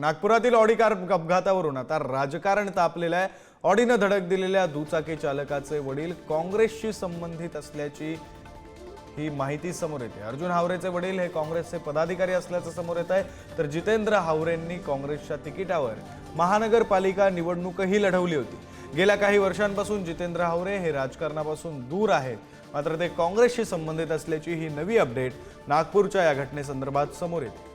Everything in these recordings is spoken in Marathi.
नागपुरातील ऑडी कार अपघातावरून आता राजकारण तापलेलं आहे. ऑडीनं धडक दिलेल्या दुचाकी चालकाचे वडील काँग्रेसशी संबंधित असल्याची ही माहिती समोर येते. अर्जुन हावरेचे वडील हे काँग्रेसचे पदाधिकारी असल्याचं समोर येत आहे. तर जितेंद्र हावरेंनी काँग्रेसच्या तिकिटावर महानगरपालिका निवडणूकही लढवली होती. गेल्या काही वर्षांपासून जितेंद्र हावरे हे राजकारणापासून दूर आहेत. मात्र ते काँग्रेसशी संबंधित असल्याची ही नवी अपडेट नागपूरच्या या घटनेसंदर्भात समोर येते.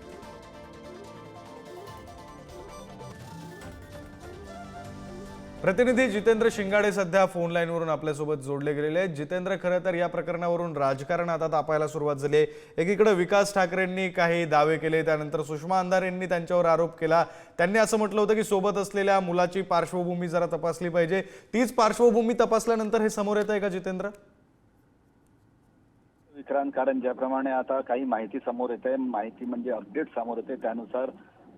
प्रतिनिधी जितेंद्र शिंगाडे सध्या फोन लाईनवरून आपल्यासोबत जोडले गेलेले आहेत. जितेंद्र खरं तर या प्रकरणावरून राजकारण आता तापायला सुरुवात झाली आहे. एकीकडे विकास ठाकरेंनी काही दावे केले त्यानंतर सुषमा अंधारेंनी त्यांच्यावर आरोप केला. त्यांनी असं म्हटलं होतं की सोबत असलेल्या मुलाची पार्श्वभूमी जरा तपासली पाहिजे. तीच पार्श्वभूमी तपासल्यानंतर हे समोर येत आहे का जितेंद्र? विक्रांत कारण ज्याप्रमाणे आता काही माहिती समोर येते माहिती म्हणजे अपडेट समोर येते त्यानुसार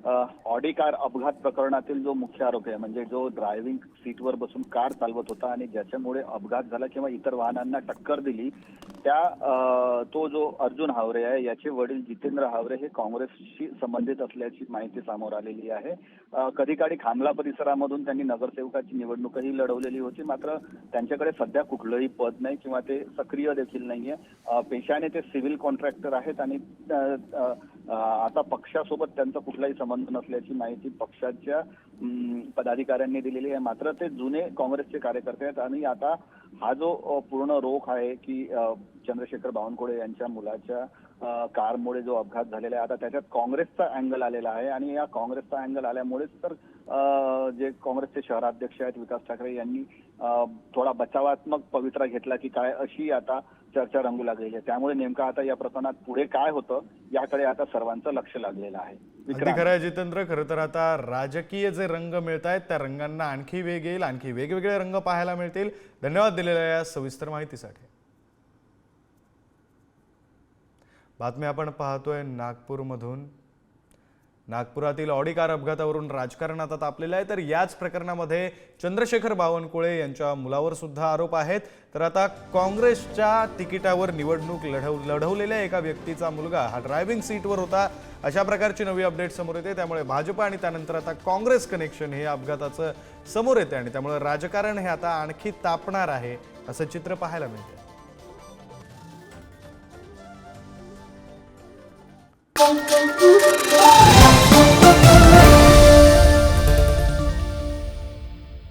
ऑडी कार अपघात प्रकरणातील जो मुख्य आरोपी आहे म्हणजे जो ड्रायव्हिंग सीटवर बसून कार चालवत होता आणि ज्याच्यामुळे अपघात झाला किंवा इतर वाहनांना टक्कर दिली त्या तो जो अर्जुन हावरे आहे याचे वडील जितेंद्र हावरे हे काँग्रेसशी संबंधित असल्याची माहिती समोर आलेली आहे. कधी काळी खामला परिसरामधून त्यांनी नगरसेवकाची निवडणूकही लढवलेली होती मात्र त्यांच्याकडे सध्या कुठलंही पद नाही किंवा ते सक्रिय देखील नाहीये. पेशाने ते सिव्हिल कॉन्ट्रॅक्टर आहेत आणि आता पक्षासोबत त्यांचा कुठलाही संबंध नसल्याची माहिती पक्षाच्या पदाधिकाऱ्यांनी दिलेली आहे. मात्र ते जुने काँग्रेसचे कार्यकर्ते आहेत आणि आता हा जो पूर्ण रोख आहे की चंद्रशेखर बावनकुळे यांच्या मुलाच्या कारमुळे जो अपघात झालेला आहे आता त्याच्यात काँग्रेसचा अँगल आलेला आहे आणि या काँग्रेसचा अँगल आल्यामुळेच तर जे काँग्रेसचे शहराध्यक्ष आहेत विकास ठाकरे यांनी थोडा बचावात्मक पवित्रा घेतला की काय अशी आता चर्चा रंगू लागलेली आहे. त्यामुळे नेमकं आता या प्रकरणात पुढे काय होतं याकडे आता सर्वांचं लक्ष लागलेलं आहे. खरं जितेंद्र खरं तर आता राजकीय जे रंग मिळत आहेत त्या रंगांना आणखी वेग येईल आणखी वेगवेगळे रंग पाहायला मिळतील. धन्यवाद दिलेल्या या सविस्तर माहितीसाठी. बातमी आपण पाहतोय नागपूरमधून. नागपुरातील ऑडी कार अपघातावरून राजकारण आता तापलेलं आहे. तर याच प्रकरणामध्ये चंद्रशेखर बावनकुळे यांच्या मुलावर सुद्धा आरोप आहेत. तर आता काँग्रेसच्या तिकिटावर निवडणूक लढव लढवलेल्या एका व्यक्तीचा मुलगा हा ड्रायव्हिंग सीटवर होता. अशा प्रकारची नवी अपडेट समोर येते. त्यामुळे भाजप आणि त्यानंतर आता काँग्रेस कनेक्शन हे अपघाताचं समोर येते आणि त्यामुळे राजकारण हे आता आणखी तापणार आहे असं चित्र पाहायला मिळतं